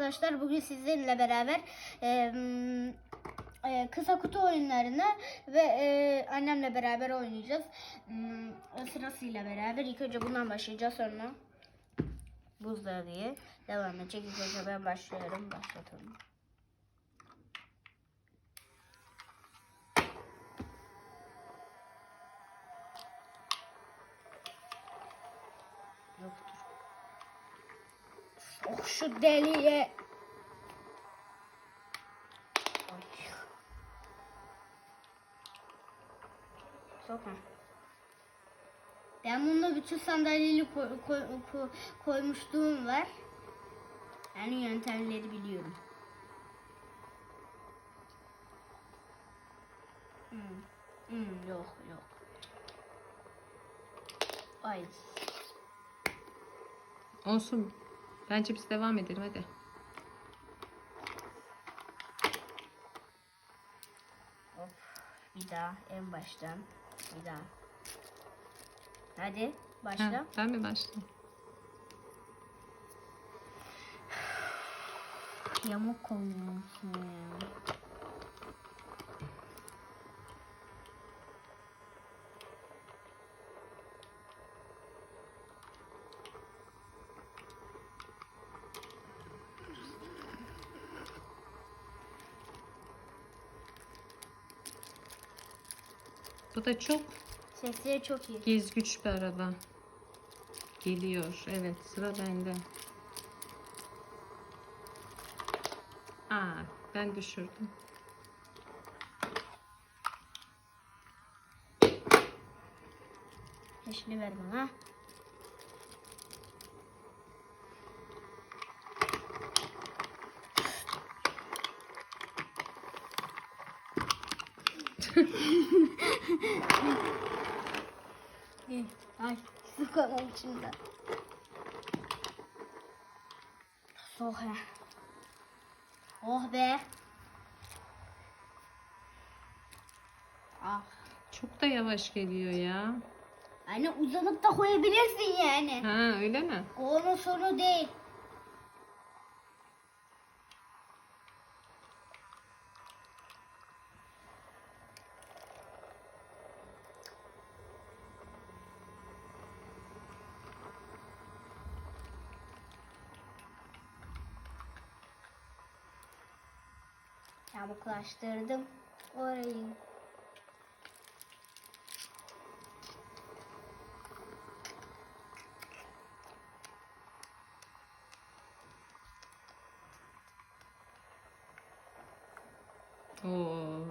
Arkadaşlar bugün sizlerle beraber e, e, kısa kutu oyunlarını ve e, annemle beraber oynayacağız. M, sırasıyla beraber ilk önce bundan başlayacağız sonra buzdağı diye devam edecek. İlk önce ben başlıyorum. Başlatalım. Oh şu deliye. Ay. Sokma. Ben bunda bütün sandalyeyi koy- koy- koy- koymuşluğum var. Yani yöntemleri biliyorum. Hmm. Hmm, yok yok. Ay. Olsun. Bence biz devam edelim hadi. Hop. Bir daha en baştan. Bir daha. Hadi başla. Ha, ben mi başlayayım? Yamuk koyuyorsun ya. Bu da çok Sesleri çok iyi. gez güç bir araba. Geliyor. Evet sıra bende. Aa ben düşürdüm. Peşini ver bana. Ay su kanal içinde. Soğuk ya. Oh be. Ah. Çok da yavaş geliyor ya. Yani uzanıp da koyabilirsin yani. Ha öyle mi? Onun sonu değil. Çabuklaştırdım orayı. Oo.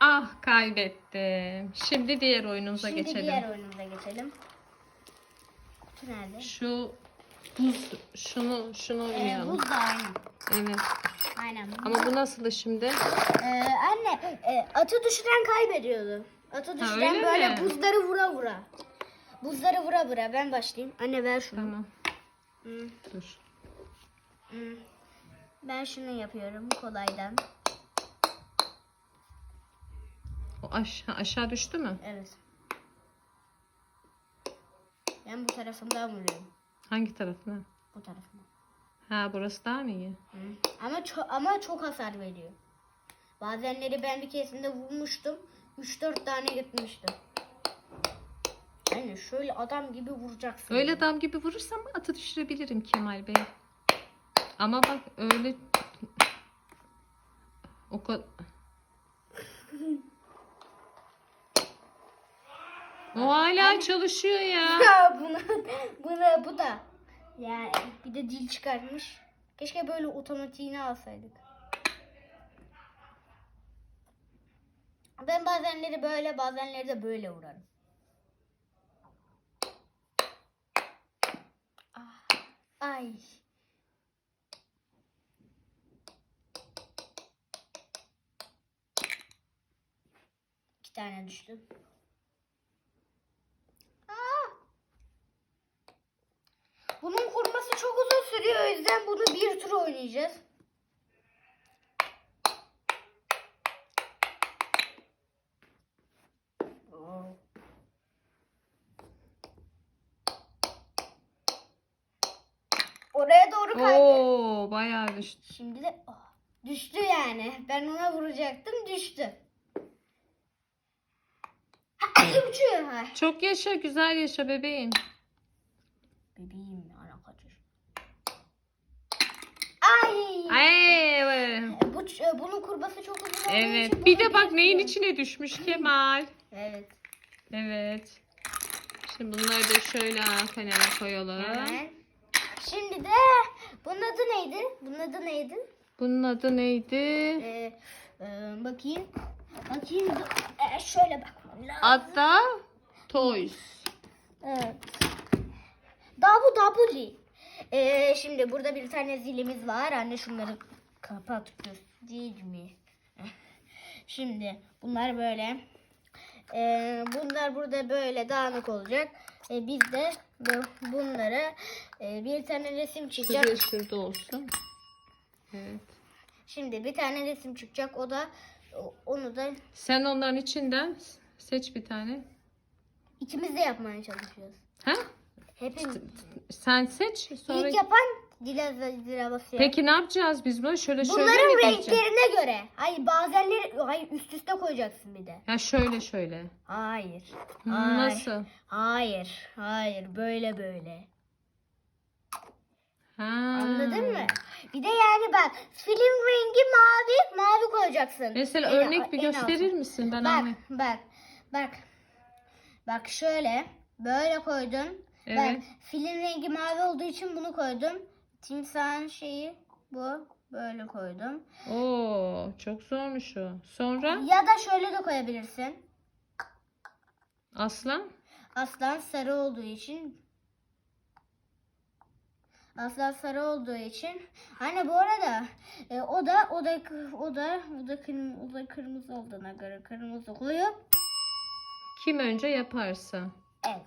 Ah kaybettim. Şimdi diğer oyunumuza Şimdi geçelim. diğer oyunumuza geçelim. Kutu nerede? Şu buz şunu şunu Ee, oynayalım. buz da aynı. Evet. Aynen. Ama bu nasıldı şimdi? Ee, anne e, atı düşüren kaybediyordu. Atı düşüren öyle böyle mi? buzları vura vura. Buzları vura vura. Ben başlayayım. Anne ver şunu. Tamam. Hı, Dur. Ben şunu yapıyorum kolaydan. O aşağı aşağı düştü mü? Evet. Ben bu tarafından vuruyorum. Hangi tarafına? Bu tarafına. Ha burası daha mı iyi? Hı. Ama çok ama çok hasar veriyor. Bazenleri ben bir keresinde vurmuştum. 3-4 tane gitmişti. Yani şöyle adam gibi vuracaksın. Öyle adam gibi vurursam atı düşürebilirim Kemal Bey. Ama bak öyle o kadar O hala çalışıyor ya. Ya buna, buna bu da. Yani bir de dil çıkarmış. Keşke böyle otomatiğini alsaydık. Ben bazenleri böyle bazenleri de böyle vurarım. Ah, Ay. İki tane düştü. oynayacağız. Oraya doğru kaydı. Oo, bayağı düştü. Şimdi de oh, düştü yani. Ben ona vuracaktım düştü. Ha, uçuyor ha. Çok yaşa güzel yaşa bebeğim. Bebeğim. Ay. Ay, evet. Bu, ç- bunun kurbası çok uzun olduğu Evet. Bir bunu de bak neyin içine düşmüş Kemal. Evet. Evet. Şimdi bunları da şöyle kenara koyalım. Evet. Şimdi de bunun adı neydi? Bunun adı neydi? Bunun adı neydi? Ee, e, bakayım. Bakayım. Ee, şöyle bakmam lazım. Hatta Toys. Evet. Dabu dabuli. Ee, şimdi burada bir tane zilimiz var. Anne şunları kapat değil mi? Şimdi bunlar böyle. Ee, bunlar burada böyle dağınık olacak. Ee, biz de bu- bunları e, bir tane resim çıkacak. Şurada şurada olsun. Evet. Şimdi bir tane resim çıkacak. O da onu da Sen onların içinden seç bir tane. ikimiz de yapmaya çalışıyoruz. Ha? Hepimiz. Sen seç. Sonra... İlk yapan dile, basıyor. Peki ne yapacağız biz bunu? Şöyle şöyle Bunların mi diyeceğim? renklerine göre. Hayır bazenleri hayır üst üste koyacaksın bir de. Ya şöyle şöyle. Hayır. Hayır. Nasıl? Hayır. Hayır böyle böyle. Ha. Anladın mı? Bir de yani bak film rengi mavi mavi koyacaksın. Mesela En- örnek bir en gösterir altı. misin? Ben Bak anlayayım. bak bak. Bak şöyle böyle koydum. Evet. Bak film rengi mavi olduğu için bunu koydum. Timsahın şeyi bu. Böyle koydum. Oo, çok zormuş o. Sonra Ya da şöyle de koyabilirsin. aslan. Aslan sarı olduğu için Aslan sarı olduğu için hani bu arada e, o da o da o da o da kırmızı, o da kırmızı olduğuna göre kırmızı koyup Kim önce yaparsa. evet.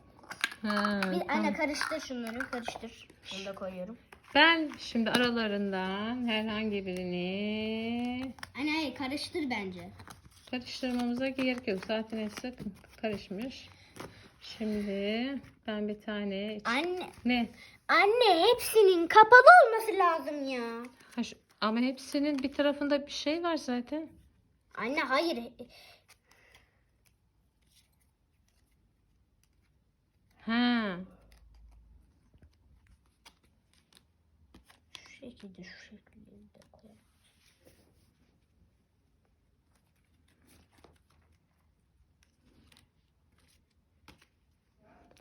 Ha, Bir anne karıştır şunları karıştır. Bunu da koyuyorum. Ben şimdi aralarından herhangi birini Anne hayır karıştır bence. karıştırmamıza gerek yok. Zaten hepsi karışmış. Şimdi ben bir tane Anne ne? anne hepsinin kapalı olması lazım ya. Ha, şu- ama hepsinin bir tarafında bir şey var zaten. Anne hayır. Ha. Şu şekilde şu şekilde de koyalım.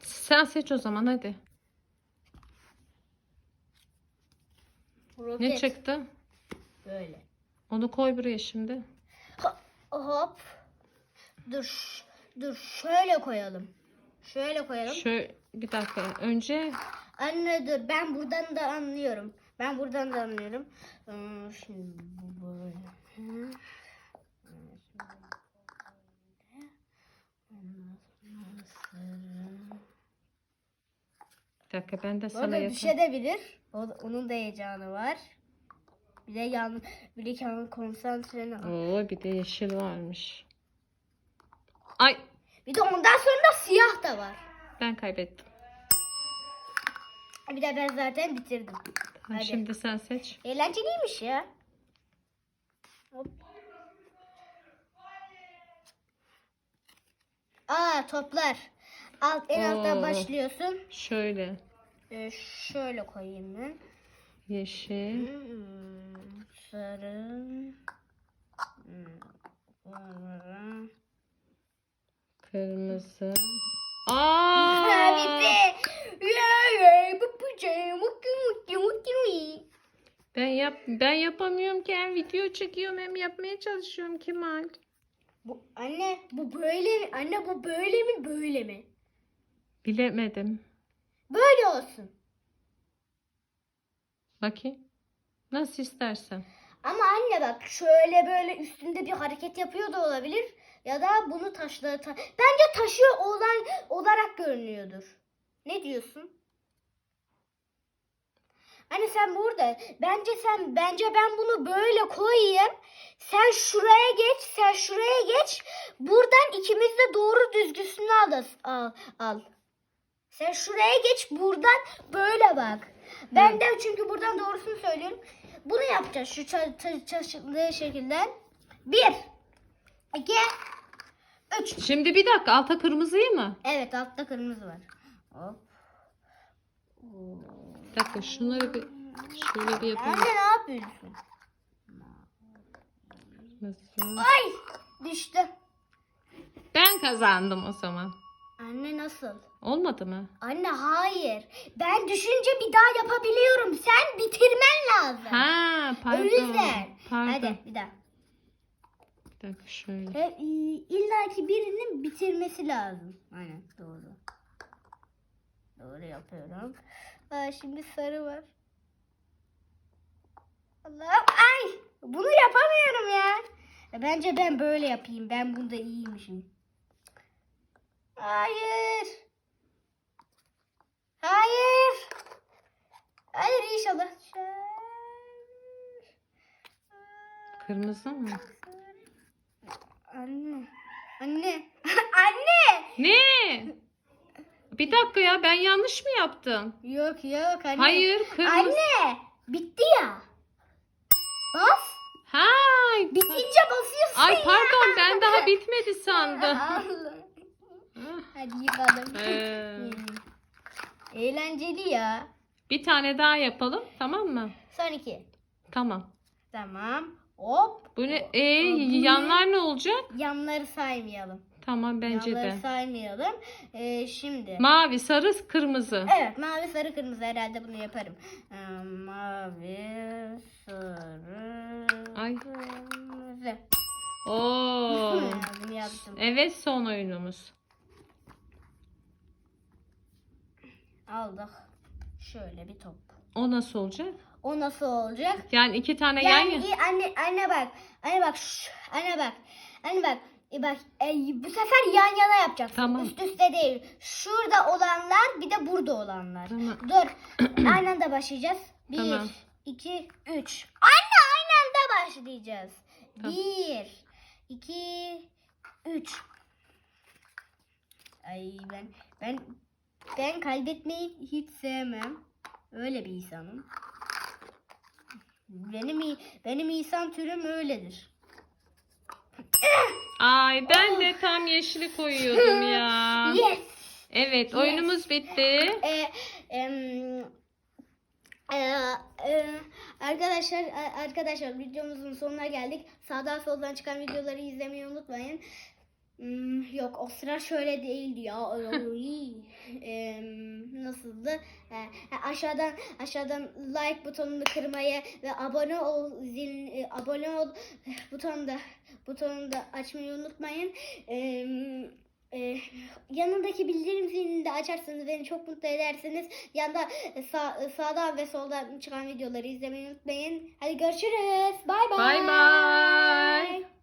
Sen seç o zaman hadi. Ne Roket. çıktı? Böyle. Onu koy buraya şimdi. Hop. Dur. Dur şöyle koyalım. Şöyle koyalım. Şöyle bir dakika. Önce Anne dur ben buradan da anlıyorum. Ben buradan da anlıyorum. Hmm, Şimdi bu böyle. Hı. Ondan sonra bir dakika ben de Bu sana arada düşebilir. O, onun da heyecanı var. Bir de yan, bir de kendi konsantreni al. Oo bir de yeşil varmış. Ay Bir de ondan sonra da siyah da var. ben kaybettim. Bir de ben zaten bitirdim. Hadi. Şimdi sen seç. Eğlenceliymiş ya. Hop. Aa toplar. Alt en alttan Oo. başlıyorsun. Şöyle. Ee, şöyle koyayım ben. Yeşil. Hmm, sarı. Hmm. Kırmızı. Ben yap ben yapamıyorum ki hem video çekiyorum hem yapmaya çalışıyorum Kemal. Bu anne bu böyle mi? Anne bu böyle mi böyle mi? Bilemedim. Böyle olsun. Bakayım. Nasıl istersen. Ama anne bak şöyle böyle üstünde bir hareket yapıyor da olabilir. Ya da bunu taşla ta- bence taşıyor olan olarak görünüyordur. Ne diyorsun? Anne sen burada. Bence sen bence ben bunu böyle koyayım. Sen şuraya geç, sen şuraya geç. Buradan ikimiz de doğru düzgüsünü al. Al. al. Sen şuraya geç buradan böyle bak. Ben de çünkü buradan doğrusunu söylüyorum. Bunu yapacağız şu ça- ça- çalıştığı şekilde. Bir, iki, üç. Şimdi bir dakika alta kırmızıyı mı? Evet altta kırmızı var. Hop. Bir dakika şunları bir şöyle bir yapalım. Anne ne yapıyorsun? Nasıl? Ay düştü. Ben kazandım o zaman. Anne nasıl? Olmadı mı? Anne hayır. Ben düşünce bir daha yapabiliyorum. Sen bitirmen lazım. Ha pardon. O yüzden. Pardon. Hadi bir daha. Bir dakika şöyle. İlla ki birinin bitirmesi lazım. Aynen doğru. Doğru yapıyorum. Aa, şimdi sarı var. Allah'ım ay bunu yapamıyorum ya. E, Bence ben böyle yapayım. Ben bunda iyiymişim. Hayır. Hayır. Hayır inşallah. Kırmızı mı? Anne. Anne. Anne. Ne? Bir dakika ya ben yanlış mı yaptım? Yok yok anne. Hayır kırmızı. Anne. Bitti ya. Bas. Hay. Bitince basıyorsun Ay ya. pardon ben daha bitmedi sandım. Hadi yıkadım. Ee. Eğlenceli ya. bir tane daha yapalım tamam mı? Son iki. Tamam. Tamam. Hop. Bu ne? Ee, yanlar ne olacak? Yanları saymayalım. Tamam bence Yanları de. saymayalım. Ee, şimdi. Mavi, sarı, kırmızı. Evet mavi sarı kırmızı herhalde bunu yaparım. Ee, mavi sarı Ay. kırmızı. Oo. bunu yaptım. Evet son oyunumuz. Aldık. Şöyle bir top. O nasıl olacak? O nasıl olacak? Yani iki tane yan Yani yana. iyi, anne anne bak. Anne bak. şş, anne bak. Anne bak. E bak e, bu sefer yan yana yapacaksın. Tamam. Üst üste değil. Şurada olanlar bir de burada olanlar. Tamam. Dur. aynı anda başlayacağız. Bir, Tamam. iki, üç. Anne aynı anda başlayacağız. Tamam. Bir, iki, üç. Ay ben ben ben kaybetmeyi hiç sevmem. Öyle bir insanım. Benim benim insan türüm öyledir. Ay ben de tam yeşili koyuyordum ya. Yes. Evet oyunumuz bitti. Ee, em, e, e, arkadaşlar arkadaşlar videomuzun sonuna geldik. Sağdan soldan çıkan videoları izlemeyi unutmayın. Hmm, yok o sıra şöyle değildi ya. Em, nasıldı? E, aşağıdan aşağıdan like butonunu kırmayı ve abone ol zil e, abone ol butonda butonunu da açmayı unutmayın. Em, e, yanındaki bildirim zilini de açarsanız beni çok mutlu edersiniz. Yanda e, sağ, e, sağdan ve soldan çıkan videoları izlemeyi unutmayın. Hadi görüşürüz. Bay bay. Bay bay.